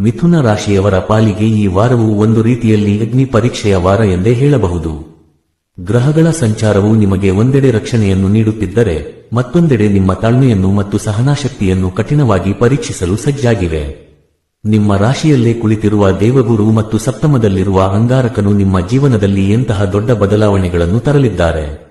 ಮಿಥುನ ರಾಶಿಯವರ ಪಾಲಿಗೆ ಈ ವಾರವು ಒಂದು ರೀತಿಯಲ್ಲಿ ಅಗ್ನಿ ಪರೀಕ್ಷೆಯ ವಾರ ಎಂದೇ ಹೇಳಬಹುದು. ಗ್ರಹಗಳ ಸಂಚಾರವು ನಿಮಗೆ ಒಂದೆಡೆ ರಕ್ಷಣೆಯನ್ನು ನೀಡುತ್ತಿದ್ದರೆ, ಮತ್ತೊಂದೆಡೆ ನಿಮ್ಮ ತಾಳ್ಮೆಯನ್ನು ಮತ್ತು ಸಹನಾಶಕ್ತಿಯನ್ನು ಕಠಿಣವಾಗಿ ಪರೀಕ್ಷಿಸಲು ಸಜ್ಜಾಗಿವೆ. ನಿಮ್ಮ ರಾಶಿಯಲ್ಲೇ ಕುಳಿತಿರುವ ದೇವಗುರು ಮತ್ತು ಸಪ್ತಮದಲ್ಲಿರುವ ಅಂಗಾರಕನು ನಿಮ್ಮ ಜೀವನದಲ್ಲಿ ಎಂತಹ ದೊಡ್ಡ ಬದಲಾವಣೆಗಳನ್ನು ತರಲಿದ್ದಾರೆ.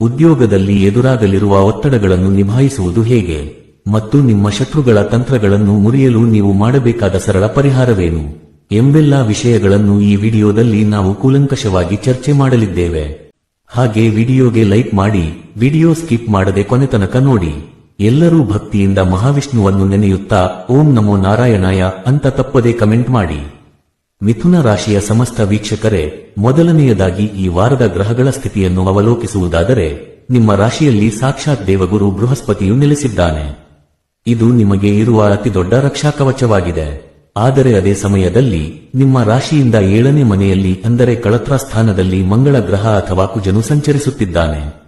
ಉದ್ಯೋಗದಲ್ಲಿ ಎದುರಾಗಲಿರುವ ಒತ್ತಡಗಳನ್ನು ನಿಭಾಯಿಸುವುದು ಹೇಗೆ? ಮತ್ತು ನಿಮ್ಮ ಶತ್ರುಗಳ ತಂತ್ರಗಳನ್ನು ಮುರಿಯಲು ನೀವು ಮಾಡಬೇಕಾದ ಸರಳ ಪರಿಹಾರವೇನು? ಎಂಬೆಲ್ಲಾ ವಿಷಯಗಳನ್ನು ಈ ವಿಡಿಯೋದಲ್ಲಿ ನಾವು ಕೂಲಂಕಷವಾಗಿ ಚರ್ಚೆ ಮಾಡಲಿದ್ದೇವೆ. ಹಾಗೆ ವಿಡಿಯೋಗೆ ಲೈಕ್ ಮಾಡಿ, ವಿಡಿಯೋ ಸ್ಕಿಪ್ ಮಾಡದೆ ಕೊನೆತನಕ ನೋಡಿ. ಎಲ್ಲರೂ ಭಕ್ತಿಯಿಂದ ಮಹಾವಿಷ್ಣುವನ್ನು ನೆನೆಯುತ್ತಾ, ಓಂ ನಮೋ ನಾರಾಯಣಾಯ ಅಂತ ತಪ್ಪದೆ ಕಮೆಂಟ್ ಮಾಡಿ. ಮಿಥುನ ರಾಶಿಯ ಸಮಸ್ತ ವೀಕ್ಷಕರೇ, ಮೊದಲನೆಯದಾಗಿ ಈ ವಾರದ ಗ್ರಹಗಳ ಸ್ಥಿತಿಯನ್ನು ಅವಲೋಕಿಸುವುದಾದರೆ, ನಿಮ್ಮ ರಾಶಿಯಲ್ಲಿ ಸಾಕ್ಷಾತ್ ದೇವಗುರು ಬೃಹಸ್ಪತಿಯು ನೆಲೆಸಿದ್ದಾನೆ. ಇದು ನಿಮಗೆ ಇರುವ ಅತಿದೊಡ್ಡ ರಕ್ಷಾಕವಚವಾಗಿದೆ. ಆದರೆ ಅದೇ ಸಮಯದಲ್ಲಿ ನಿಮ್ಮ ರಾಶಿಯಿಂದ ಏಳನೇ ಮನೆಯಲ್ಲಿ, ಅಂದರೆ ಕಳತ್ರ ಸ್ಥಾನದಲ್ಲಿ ಮಂಗಳ ಗ್ರಹ ಅಥವಾ ಕುಜನು ಸಂಚರಿಸುತ್ತಿದ್ದಾನೆ.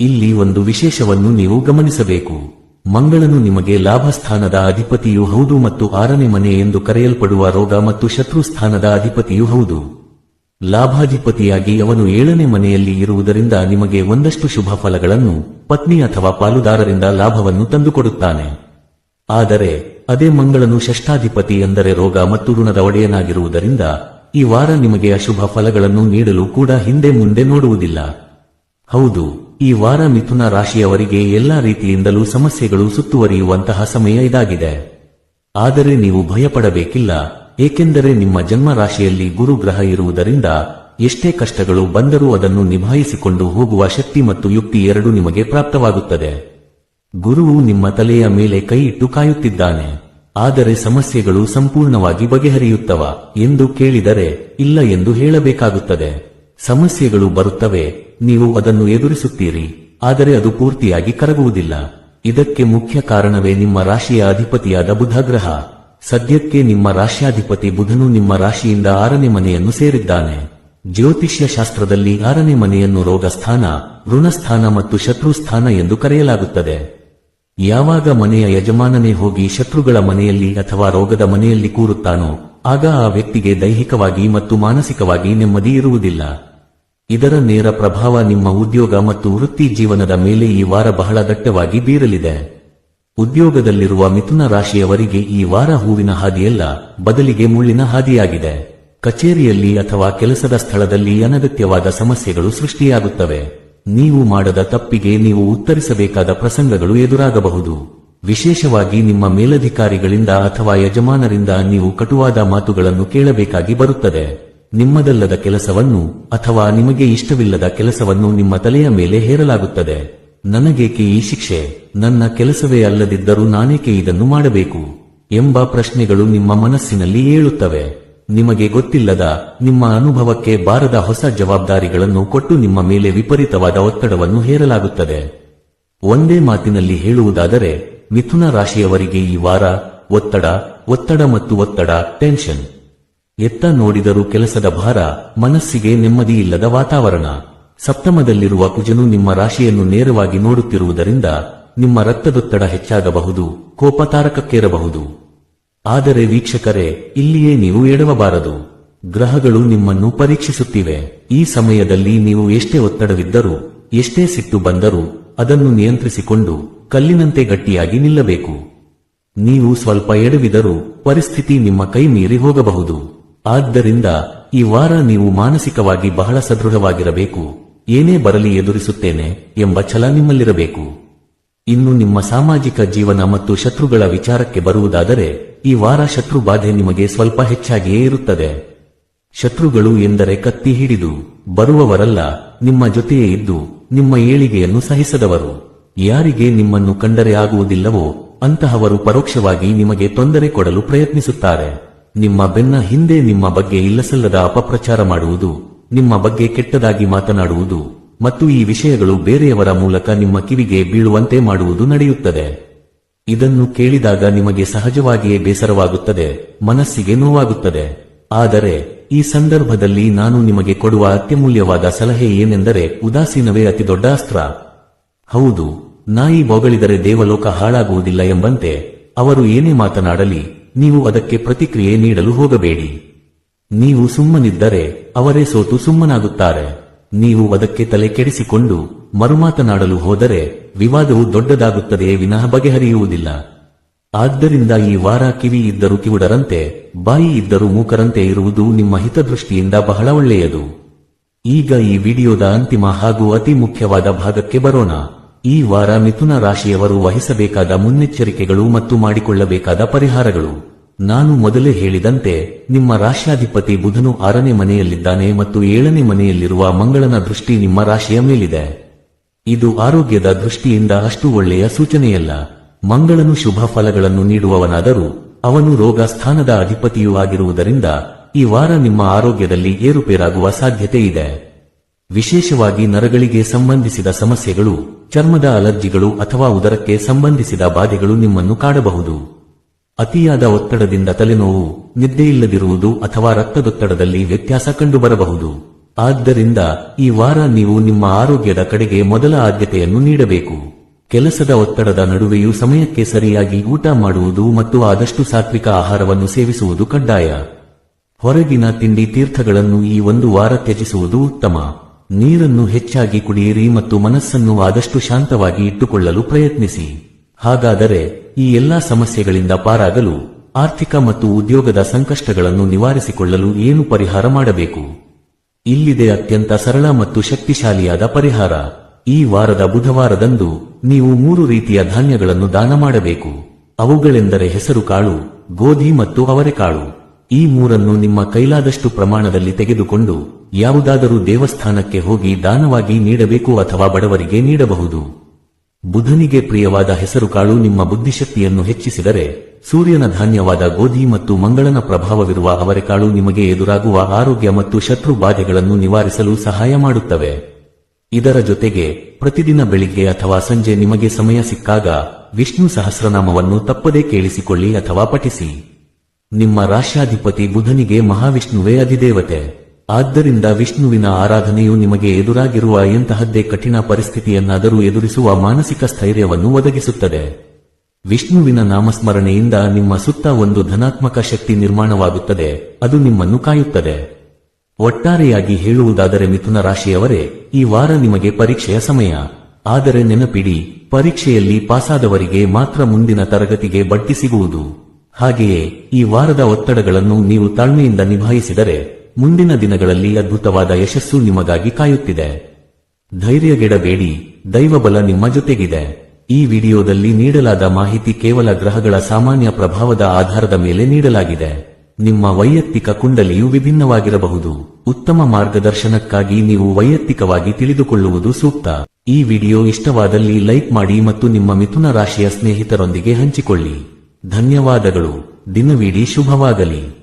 ಇಲ್ಲಿ ಒಂದು ವಿಶೇಷವನ್ನು ನೀವು ಗಮನಿಸಬೇಕು. ಮಂಗಳನು ನಿಮಗೆ ಲಾಭ ಸ್ಥಾನದ ಅಧಿಪತಿಯೂ ಹೌದು ಮತ್ತು ಆರನೇ ಮನೆ ಎಂದು ಕರೆಯಲ್ಪಡುವ ರೋಗ ಮತ್ತು ಶತ್ರು ಸ್ಥಾನದ ಅಧಿಪತಿಯೂ ಹೌದು. ಲಾಭಾಧಿಪತಿಯಾಗಿ ಅವನು ಏಳನೇ ಮನೆಯಲ್ಲಿ ಇರುವುದರಿಂದ ನಿಮಗೆ ಒಂದಷ್ಟು ಶುಭ ಫಲಗಳನ್ನು ಪತ್ನಿ ಅಥವಾ ಪಾಲುದಾರರಿಂದ ಲಾಭವನ್ನು ತಂದುಕೊಡುತ್ತಾನೆ. ಆದರೆ ಅದೇ ಮಂಗಳನು ಷಷ್ಠಾಧಿಪತಿ ಎಂದರೆ ರೋಗ ಮತ್ತು ಋಣದ ಒಡೆಯನಾಗಿರುವುದರಿಂದ ಈ ವಾರ ನಿಮಗೆ ಅಶುಭ ಫಲಗಳನ್ನು ನೀಡಲು ಕೂಡ ಹಿಂದೆ ಮುಂದೆ ನೋಡುವುದಿಲ್ಲ. ಹೌದು, ಈ ವಾರ ಮಿಥುನ ರಾಶಿಯವರಿಗೆ ಎಲ್ಲಾ ರೀತಿಯಿಂದಲೂ ಸಮಸ್ಯೆಗಳು ಸುತ್ತುವರಿಯುವಂತಹ ಸಮಯ ಇದಾಗಿದೆ. ಆದರೆ ನೀವು ಭಯಪಡಬೇಕಿಲ್ಲ, ಏಕೆಂದರೆ ನಿಮ್ಮ ಜನ್ಮ ರಾಶಿಯಲ್ಲಿ ಗುರು ಗ್ರಹ ಇರುವುದರಿಂದ ಎಷ್ಟೇ ಕಷ್ಟಗಳು ಬಂದರೂ ಅದನ್ನು ನಿಭಾಯಿಸಿಕೊಂಡು ಹೋಗುವ ಶಕ್ತಿ ಮತ್ತು ಯುಕ್ತಿ ಎರಡೂ ನಿಮಗೆ ಪ್ರಾಪ್ತವಾಗುತ್ತದೆ. ಗುರುವು ನಿಮ್ಮ ತಲೆಯ ಮೇಲೆ ಕೈ ಇಟ್ಟು ಕಾಯುತ್ತಿದ್ದಾನೆ. ಆದರೆ ಸಮಸ್ಯೆಗಳು ಸಂಪೂರ್ಣವಾಗಿ ಬಗೆಹರಿಯುತ್ತವ ಎಂದು ಕೇಳಿದರೆ ಇಲ್ಲ ಎಂದು ಹೇಳಬೇಕಾಗುತ್ತದೆ. ಸಮಸ್ಯೆಗಳು ಬರುತ್ತವೆ, ನೀವು ಅದನ್ನು ಎದುರಿಸುತ್ತೀರಿ, ಆದರೆ ಅದು ಪೂರ್ತಿಯಾಗಿ ಕರಗುವುದಿಲ್ಲ. ಇದಕ್ಕೆ ಮುಖ್ಯ ಕಾರಣವೇ ನಿಮ್ಮ ರಾಶಿಯ ಅಧಿಪತಿಯಾದ ಬುಧಗ್ರಹ. ಸದ್ಯಕ್ಕೆ ನಿಮ್ಮ ರಾಶ್ಯಾಧಿಪತಿ ಬುಧನು ನಿಮ್ಮ ರಾಶಿಯಿಂದ ಆರನೇ ಮನೆಯನ್ನು ಸೇರಿದ್ದಾನೆ. ಜ್ಯೋತಿಷ್ಯ ಶಾಸ್ತ್ರದಲ್ಲಿ ಆರನೇ ಮನೆಯನ್ನು ರೋಗಸ್ಥಾನ, ಋಣಸ್ಥಾನ ಮತ್ತು ಶತ್ರುಸ್ಥಾನ ಎಂದು ಕರೆಯಲಾಗುತ್ತದೆ. ಯಾವಾಗ ಮನೆಯ ಯಜಮಾನನೇ ಹೋಗಿ ಶತ್ರುಗಳ ಮನೆಯಲ್ಲಿ ಅಥವಾ ರೋಗದ ಮನೆಯಲ್ಲಿ ಕೂರುತ್ತಾನೋ, ಆಗ ಆ ವ್ಯಕ್ತಿಗೆ ದೈಹಿಕವಾಗಿ ಮತ್ತು ಮಾನಸಿಕವಾಗಿ ನೆಮ್ಮದಿ ಇರುವುದಿಲ್ಲ. ಇದರ ನೇರ ಪ್ರಭಾವ ನಿಮ್ಮ ಉದ್ಯೋಗ ಮತ್ತು ವೃತ್ತಿ ಜೀವನದ ಮೇಲೆ ಈ ವಾರ ಬಹಳ ದಟ್ಟವಾಗಿ ಬೀರಲಿದೆ. ಉದ್ಯೋಗದಲ್ಲಿರುವ ಮಿಥುನ ರಾಶಿಯವರಿಗೆ ಈ ವಾರ ಹೂವಿನ ಹಾದಿಯಲ್ಲ, ಬದಲಿಗೆ ಮುಳ್ಳಿನ ಹಾದಿಯಾಗಿದೆ. ಕಚೇರಿಯಲ್ಲಿ ಅಥವಾ ಕೆಲಸದ ಸ್ಥಳದಲ್ಲಿ ಅನಗತ್ಯವಾದ ಸಮಸ್ಯೆಗಳು ಸೃಷ್ಟಿಯಾಗುತ್ತವೆ. ನೀವು ಮಾಡದ ತಪ್ಪಿಗೆ ನೀವು ಉತ್ತರಿಸಬೇಕಾದ ಪ್ರಸಂಗಗಳು ಎದುರಾಗಬಹುದು. ವಿಶೇಷವಾಗಿ ನಿಮ್ಮ ಮೇಲಧಿಕಾರಿಗಳಿಂದ ಅಥವಾ ಯಜಮಾನರಿಂದ ನೀವು ಕಟುವಾದ ಮಾತುಗಳನ್ನು ಕೇಳಬೇಕಾಗಿ ಬರುತ್ತದೆ. ನಿಮ್ಮದಲ್ಲದ ಕೆಲಸವನ್ನು ಅಥವಾ ನಿಮಗೆ ಇಷ್ಟವಿಲ್ಲದ ಕೆಲಸವನ್ನು ನಿಮ್ಮ ತಲೆಯ ಮೇಲೆ ಹೇರಲಾಗುತ್ತದೆ. ನನಗೇಕೆ ಈ ಶಿಕ್ಷೆ? ನನ್ನ ಕೆಲಸವೇ ಅಲ್ಲದಿದ್ದರೂ ನಾನೇಕೆ ಇದನ್ನು ಮಾಡಬೇಕು? ಎಂಬ ಪ್ರಶ್ನೆಗಳು ನಿಮ್ಮ ಮನಸ್ಸಿನಲ್ಲಿ ಏಳುತ್ತವೆ. ನಿಮಗೆ ಗೊತ್ತಿಲ್ಲದ ನಿಮ್ಮ ಅನುಭವಕ್ಕೆ ಬಾರದ ಹೊಸ ಜವಾಬ್ದಾರಿಗಳನ್ನು ಕೊಟ್ಟು ನಿಮ್ಮ ಮೇಲೆ ವಿಪರೀತವಾದ ಒತ್ತಡವನ್ನು ಹೇರಲಾಗುತ್ತದೆ. ಒಂದೇ ಮಾತಿನಲ್ಲಿ ಹೇಳುವುದಾದರೆ, ಮಿಥುನ ರಾಶಿಯವರಿಗೆ ಈ ವಾರ ಒತ್ತಡ ಒತ್ತಡ ಮತ್ತು ಒತ್ತಡ ಟೆನ್ಷನ್ ಎತ್ತ ನೋಡಿದರೂ ಕೆಲಸದ ಭಾರ, ಮನಸ್ಸಿಗೆ ನೆಮ್ಮದಿಯಿಲ್ಲದ ವಾತಾವರಣ. ಸಪ್ತಮದಲ್ಲಿರುವ ಕುಜನು ನಿಮ್ಮ ರಾಶಿಯನ್ನು ನೇರವಾಗಿ ನೋಡುತ್ತಿರುವುದರಿಂದ ನಿಮ್ಮ ರಕ್ತದೊತ್ತಡ ಹೆಚ್ಚಾಗಬಹುದು, ಕೋಪತಾರಕಕ್ಕೇರಬಹುದು. ಆದರೆ ವೀಕ್ಷಕರೇ, ಇಲ್ಲಿಯೇ ನೀವು ಎಡವಬಾರದು. ಗ್ರಹಗಳು ನಿಮ್ಮನ್ನು ಪರೀಕ್ಷಿಸುತ್ತಿವೆ. ಈ ಸಮಯದಲ್ಲಿ ನೀವು ಎಷ್ಟೇ ಒತ್ತಡವಿದ್ದರೂ, ಎಷ್ಟೇ ಸಿಟ್ಟು ಬಂದರೂ, ಅದನ್ನು ನಿಯಂತ್ರಿಸಿಕೊಂಡು ಕಲ್ಲಿನಂತೆ ಗಟ್ಟಿಯಾಗಿ ನಿಲ್ಲಬೇಕು. ನೀವು ಸ್ವಲ್ಪ ಎಡವಿದರೂ ಪರಿಸ್ಥಿತಿ ನಿಮ್ಮ ಕೈ ಮೀರಿ ಹೋಗಬಹುದು. ಆದ್ದರಿಂದ ಈ ವಾರ ನೀವು ಮಾನಸಿಕವಾಗಿ ಬಹಳ ಸದೃಢವಾಗಿರಬೇಕು. ಏನೇ ಬರಲಿ ಎದುರಿಸುತ್ತೇನೆ ಎಂಬ ಛಲ ನಿಮ್ಮಲ್ಲಿರಬೇಕು. ಇನ್ನು ನಿಮ್ಮ ಸಾಮಾಜಿಕ ಜೀವನ ಮತ್ತು ಶತ್ರುಗಳ ವಿಚಾರಕ್ಕೆ ಬರುವುದಾದರೆ ಈ ವಾರ ಶತ್ರು ಬಾಧೆ ನಿಮಗೆ ಸ್ವಲ್ಪ ಹೆಚ್ಚಾಗಿಯೇ ಇರುತ್ತದೆ. ಶತ್ರುಗಳು ಎಂದರೆ ಕತ್ತಿ ಹಿಡಿದು ಬರುವವರಲ್ಲ, ನಿಮ್ಮ ಜೊತೆಯೇ ಇದ್ದು ನಿಮ್ಮ ಏಳಿಗೆಯನ್ನು ಸಹಿಸದವರು. ಯಾರಿಗೆ ನಿಮ್ಮನ್ನು ಕಂಡರೆ ಆಗುವುದಿಲ್ಲವೋ ಅಂತಹವರು ಪರೋಕ್ಷವಾಗಿ ನಿಮಗೆ ತೊಂದರೆ ಕೊಡಲು ಪ್ರಯತ್ನಿಸುತ್ತಾರೆ. ನಿಮ್ಮ ಬೆನ್ನ ಹಿಂದೆ ನಿಮ್ಮ ಬಗ್ಗೆ ಇಲ್ಲಸಲ್ಲದ ಅಪಪ್ರಚಾರ ಮಾಡುವುದು, ನಿಮ್ಮ ಬಗ್ಗೆ ಕೆಟ್ಟದಾಗಿ ಮಾತನಾಡುವುದು ಮತ್ತು ಈ ವಿಷಯಗಳು ಬೇರೆಯವರ ಮೂಲಕ ನಿಮ್ಮ ಕಿವಿಗೆ ಬೀಳುವಂತೆ ಮಾಡುವುದು ನಡೆಯುತ್ತದೆ. ಇದನ್ನು ಕೇಳಿದಾಗ ನಿಮಗೆ ಸಹಜವಾಗಿಯೇ ಬೇಸರವಾಗುತ್ತದೆ, ಮನಸ್ಸಿಗೆ ನೋವಾಗುತ್ತದೆ. ಆದರೆ, ಈ ಸಂದರ್ಭದಲ್ಲಿ ನಾನು ನಿಮಗೆ ಕೊಡುವ ಅತ್ಯಮೂಲ್ಯವಾದ ಸಲಹೆ ಏನೆಂದರೆ ಉದಾಸೀನವೇ ಅತಿದೊಡ್ಡ ಅಸ್ತ್ರ. ಹೌದು, ನಾಯಿ ಬೊಗಳಿದರೆ ದೇವಲೋಕ ಹಾಳಾಗುವುದಿಲ್ಲ ಎಂಬಂತೆ, ಅವರು ಏನೇ ಮಾತನಾಡಲಿ, ನೀವು ಅದಕ್ಕೆ ಪ್ರತಿಕ್ರಿಯೆ ನೀಡಲು ಹೋಗಬೇಡಿ. ನೀವು ಸುಮ್ಮನಿದ್ದರೆ, ಅವರೇ ಸೋತು ಸುಮ್ಮನಾಗುತ್ತಾರೆ. ನೀವು ಅದಕ್ಕೆ ತಲೆ ಕೆಡಿಸಿಕೊಂಡು ಮರುಮಾತನಾಡಲು ಹೋದರೆ ವಿವಾದವು ದೊಡ್ಡದಾಗುತ್ತದೆ ವಿನಃ ಬಗೆಹರಿಯುವುದಿಲ್ಲ. ಆದ್ದರಿಂದ ಈ ವಾರ ಕಿವಿ ಇದ್ದರೂ ಕಿವುಡರಂತೆ, ಬಾಯಿ ಇದ್ದರೂ ಮೂಕರಂತೆ ಇರುವುದು ನಿಮ್ಮ ಹಿತದೃಷ್ಟಿಯಿಂದ ಬಹಳ ಒಳ್ಳೆಯದು. ಈಗ ಈ ವಿಡಿಯೋದ ಅಂತಿಮ ಹಾಗೂ ಅತಿ ಮುಖ್ಯವಾದ ಭಾಗಕ್ಕೆ ಬರೋಣ. ಈ ವಾರ ಮಿಥುನ ರಾಶಿಯವರು ವಹಿಸಬೇಕಾದ ಮುನ್ನೆಚ್ಚರಿಕೆಗಳು ಮತ್ತು ಮಾಡಿಕೊಳ್ಳಬೇಕಾದ ಪರಿಹಾರಗಳು. ನಾನು ಮೊದಲೇ ಹೇಳಿದಂತೆ, ನಿಮ್ಮ ರಾಶ್ಯಾಧಿಪತಿ ಬುಧನು ಆರನೇ ಮನೆಯಲ್ಲಿದ್ದಾನೆ ಮತ್ತು ಏಳನೇ ಮನೆಯಲ್ಲಿರುವ ಮಂಗಳನ ದೃಷ್ಟಿ ನಿಮ್ಮ ರಾಶಿಯ ಮೇಲಿದೆ. ಇದು ಆರೋಗ್ಯದ ದೃಷ್ಟಿಯಿಂದ ಅಷ್ಟು ಒಳ್ಳೆಯ ಸೂಚನೆಯಲ್ಲ. ಮಂಗಳನು ಶುಭ ಫಲಗಳನ್ನು ನೀಡುವವನಾದರೂ, ಅವನು ರೋಗ ಸ್ಥಾನದ ಅಧಿಪತಿಯೂ ಆಗಿರುವುದರಿಂದ, ಈ ವಾರ ನಿಮ್ಮ ಆರೋಗ್ಯದಲ್ಲಿ ಏರುಪೇರಾಗುವ ಸಾಧ್ಯತೆ ಇದೆ. ವಿಶೇಷವಾಗಿ ನರಗಳಿಗೆ ಸಂಬಂಧಿಸಿದ ಸಮಸ್ಯೆಗಳು, ಚರ್ಮದ ಅಲರ್ಜಿಗಳು ಅಥವಾ ಉದರಕ್ಕೆ ಸಂಬಂಧಿಸಿದ ಬಾಧೆಗಳು ನಿಮ್ಮನ್ನು ಕಾಡಬಹುದು. ಅತಿಯಾದ ಒತ್ತಡದಿಂದ ತಲೆನೋವು, ನಿದ್ದೆಯಿಲ್ಲದಿರುವುದು ಅಥವಾ ರಕ್ತದೊತ್ತಡದಲ್ಲಿ ವ್ಯತ್ಯಾಸ ಕಂಡುಬರಬಹುದು. ಆದ್ದರಿಂದ ಈ ವಾರ ನೀವು ನಿಮ್ಮ ಆರೋಗ್ಯದ ಕಡೆಗೆ ಮೊದಲ ಆದ್ಯತೆಯನ್ನು ನೀಡಬೇಕು. ಕೆಲಸದ ಒತ್ತಡದ ನಡುವೆಯೂ ಸಮಯಕ್ಕೆ ಸರಿಯಾಗಿ ಊಟ ಮಾಡುವುದು ಮತ್ತು ಆದಷ್ಟು ಸಾತ್ವಿಕ ಆಹಾರವನ್ನು ಸೇವಿಸುವುದು ಕಡ್ಡಾಯ. ಹೊರಗಿನ ತಿಂಡಿ ತೀರ್ಥಗಳನ್ನು ಈ ಒಂದು ವಾರ ತ್ಯಜಿಸುವುದು ಉತ್ತಮ. ನೀರನ್ನು ಹೆಚ್ಚಾಗಿ ಕುಡಿಯಿರಿ ಮತ್ತು ಮನಸ್ಸನ್ನು ಆದಷ್ಟು ಶಾಂತವಾಗಿ ಇಟ್ಟುಕೊಳ್ಳಲು ಪ್ರಯತ್ನಿಸಿ. ಹಾಗಾದರೆ ಈ ಎಲ್ಲಾ ಸಮಸ್ಯೆಗಳಿಂದ ಪಾರಾಗಲು ಆರ್ಥಿಕ ಮತ್ತು ಉದ್ಯೋಗದ ಸಂಕಷ್ಟಗಳನ್ನು ನಿವಾರಿಸಿಕೊಳ್ಳಲು ಏನು ಪರಿಹಾರ ಮಾಡಬೇಕು? ಇಲ್ಲಿದೆ ಅತ್ಯಂತ ಸರಳ ಮತ್ತು ಶಕ್ತಿಶಾಲಿಯಾದ ಪರಿಹಾರ. ಈ ವಾರದ ಬುಧವಾರದಂದು ನೀವು ಮೂರು ರೀತಿಯ ಧಾನ್ಯಗಳನ್ನು ದಾನ ಮಾಡಬೇಕು. ಅವುಗಳೆಂದರೆ ಹೆಸರುಕಾಳು ಗೋಧಿ ಮತ್ತು ಅವರೆಕಾಳು ಈ ಮೂರನ್ನು ನಿಮ್ಮ ಕೈಲಾದಷ್ಟು ಪ್ರಮಾಣದಲ್ಲಿ ತೆಗೆದುಕೊಂಡು ಯಾವುದಾದರೂ ದೇವಸ್ಥಾನಕ್ಕೆ ಹೋಗಿ ದಾನವಾಗಿ ನೀಡಬೇಕು ಅಥವಾ ಬಡವರಿಗೆ ನೀಡಬಹುದು. ಬುಧನಿಗೆ ಪ್ರಿಯವಾದ ಹೆಸರುಕಾಳು ನಿಮ್ಮ ಬುದ್ಧಿಶಕ್ತಿಯನ್ನು ಹೆಚ್ಚಿಸಿದರೆ ಸೂರ್ಯನ ಧಾನ್ಯವಾದ ಗೋಧಿ ಮತ್ತು ಮಂಗಳನ ಪ್ರಭಾವವಿರುವ ಅವರೆಕಾಳು ನಿಮಗೆ ಎದುರಾಗುವ ಆರೋಗ್ಯ ಮತ್ತು ಶತ್ರು ಬಾಧೆಗಳನ್ನು ನಿವಾರಿಸಲು ಸಹಾಯ ಮಾಡುತ್ತವೆ. ಇದರ ಜೊತೆಗೆ ಪ್ರತಿದಿನ ಬೆಳಿಗ್ಗೆ ಅಥವಾ ಸಂಜೆ ನಿಮಗೆ ಸಮಯ ಸಿಕ್ಕಾಗ ವಿಷ್ಣು ಸಹಸ್ರನಾಮವನ್ನು ತಪ್ಪದೇ ಕೇಳಿಸಿಕೊಳ್ಳಿ ಅಥವಾ ಪಠಿಸಿ. ನಿಮ್ಮ ರಾಶ್ಯಾಧಿಪತಿ ಬುಧನಿಗೆ ಮಹಾವಿಷ್ಣುವೇ ಅಧಿದೇವತೆ. ಆದ್ದರಿಂದ ವಿಷ್ಣುವಿನ ಆರಾಧನೆಯು ನಿಮಗೆ ಎದುರಾಗಿರುವ ಎಂತಹದ್ದೇ ಕಠಿಣ ಪರಿಸ್ಥಿತಿಯನ್ನಾದರೂ ಎದುರಿಸುವ ಮಾನಸಿಕ ಸ್ಥೈರ್ಯವನ್ನು ಒದಗಿಸುತ್ತದೆ. ವಿಷ್ಣುವಿನ ನಾಮಸ್ಮರಣೆಯಿಂದ ನಿಮ್ಮ ಸುತ್ತ ಒಂದು ಧನಾತ್ಮಕ ಶಕ್ತಿ ನಿರ್ಮಾಣವಾಗುತ್ತದೆ. ಅದು ನಿಮ್ಮನ್ನು ಕಾಯುತ್ತದೆ. ಒಟ್ಟಾರೆಯಾಗಿ ಹೇಳುವುದಾದರೆ ಮಿಥುನ ರಾಶಿಯವರೇ, ಈ ವಾರ ನಿಮಗೆ ಪರೀಕ್ಷೆಯ ಸಮಯ. ಆದರೆ ನೆನಪಿಡಿ, ಪರೀಕ್ಷೆಯಲ್ಲಿ ಪಾಸಾದವರಿಗೆ ಮಾತ್ರ ಮುಂದಿನ ತರಗತಿಗೆ ಬಡ್ತಿ ಸಿಗುವುದು. ಹಾಗೆಯೇ, ಈ ವಾರದ ಒತ್ತಡಗಳನ್ನು ನೀವು ತಾಳ್ಮೆಯಿಂದ ನಿಭಾಯಿಸಿದರೆ ಮುಂದಿನ ದಿನಗಳಲ್ಲಿ ಅದ್ಭುತವಾದ ಯಶಸ್ಸು ನಿಮಗಾಗಿ ಕಾಯುತ್ತಿದೆ. ಧೈರ್ಯಗೆಡಬೇಡಿ, ದೈವಬಲ ನಿಮ್ಮ ಜೊತೆಗಿದೆ. ಈ ವಿಡಿಯೋದಲ್ಲಿ ನೀಡಲಾದ ಮಾಹಿತಿ ಕೇವಲ ಗ್ರಹಗಳ ಸಾಮಾನ್ಯ ಪ್ರಭಾವದ ಆಧಾರದ ಮೇಲೆ ನೀಡಲಾಗಿದೆ. ನಿಮ್ಮ ವೈಯಕ್ತಿಕ ಕುಂಡಲಿಯು ವಿಭಿನ್ನವಾಗಿರಬಹುದು. ಉತ್ತಮ ಮಾರ್ಗದರ್ಶನಕ್ಕಾಗಿ ನೀವು ವೈಯಕ್ತಿಕವಾಗಿ ತಿಳಿದುಕೊಳ್ಳುವುದು ಸೂಕ್ತ. ಈ ವಿಡಿಯೋ ಇಷ್ಟವಾದಲ್ಲಿ ಲೈಕ್ ಮಾಡಿ ಮತ್ತು ನಿಮ್ಮ ಮಿಥುನ ರಾಶಿಯ ಸ್ನೇಹಿತರೊಂದಿಗೆ ಹಂಚಿಕೊಳ್ಳಿ. ಧನ್ಯವಾದಗಳು. ದಿನವಿಡೀ ಶುಭವಾಗಲಿ.